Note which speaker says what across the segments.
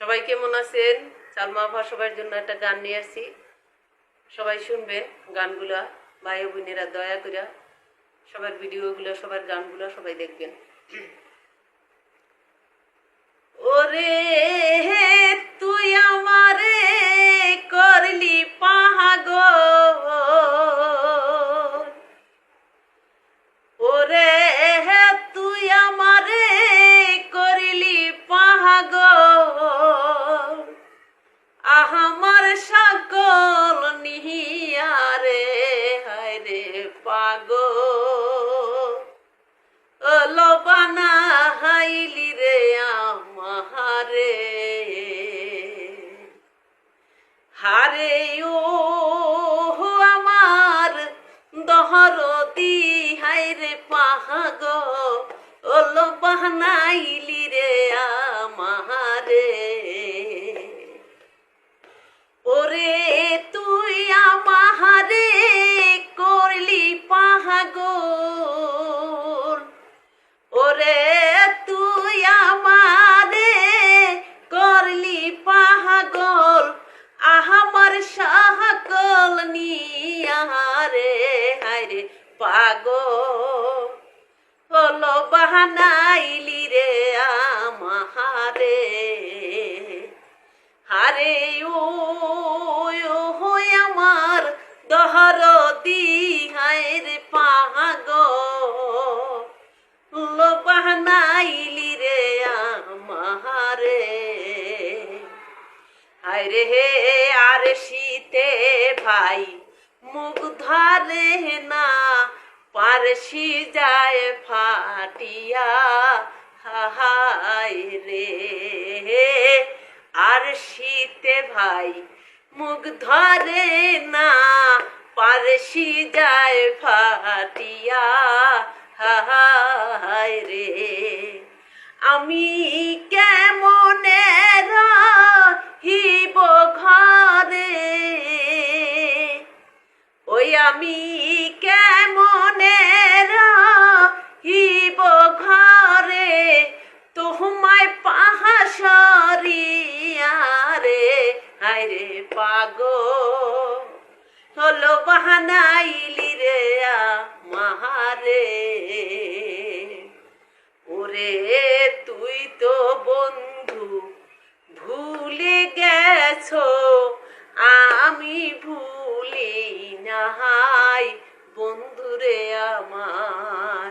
Speaker 1: সবাই কেমন আছেন? সালমা ভা সবার জন্য একটা গান নিয়ে আসি। সবাই শুনবেন গানগুলা, ভাই বোনেরা দয়া করে সবার ভিডিওগুলো, সবার গানগুলো সবাই দেখবেন। ওরে রে পাগল ওলো বানা হাইলি রে আমারে হারে ও আমার দহরতি, হাইরে পাহাগ। ওলো বাহানাইলি রে আমারে ওরে আহামার সাহাকল নিয়ারে হারে পাগ। হলো বাহানাইলি রে আমারে হারে ও আরে হে, আর শীতে ভাই। মুখ ধরে না, পারসি যায় ফাটিয়া। হায় রে আর শীতে ভাই। মুখ ধরে না, পারসি যায় ফাটিয়া। হায় রে, আমি আমি কেমনে রহিব ঘরে? তোমায় পাহাসরিয়ারে হায়রে পাগো হলো বাহানাইলি রে মাহারে ওরে, তুই তো বন্ধু নাহাই বন্ধুরে আমার।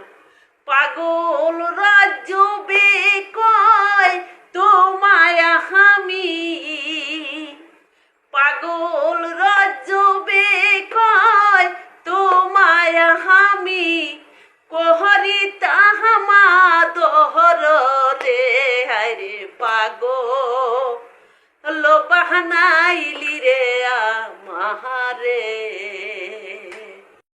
Speaker 1: পাগল রাজ্য বেকয়, তোমায় আমি। পাগল রাজ্য বেকয়, তোমায় আমি। কহরি তাহামা দহর রে হারে পাগো। লোবাহানাইলি রে, আমারে।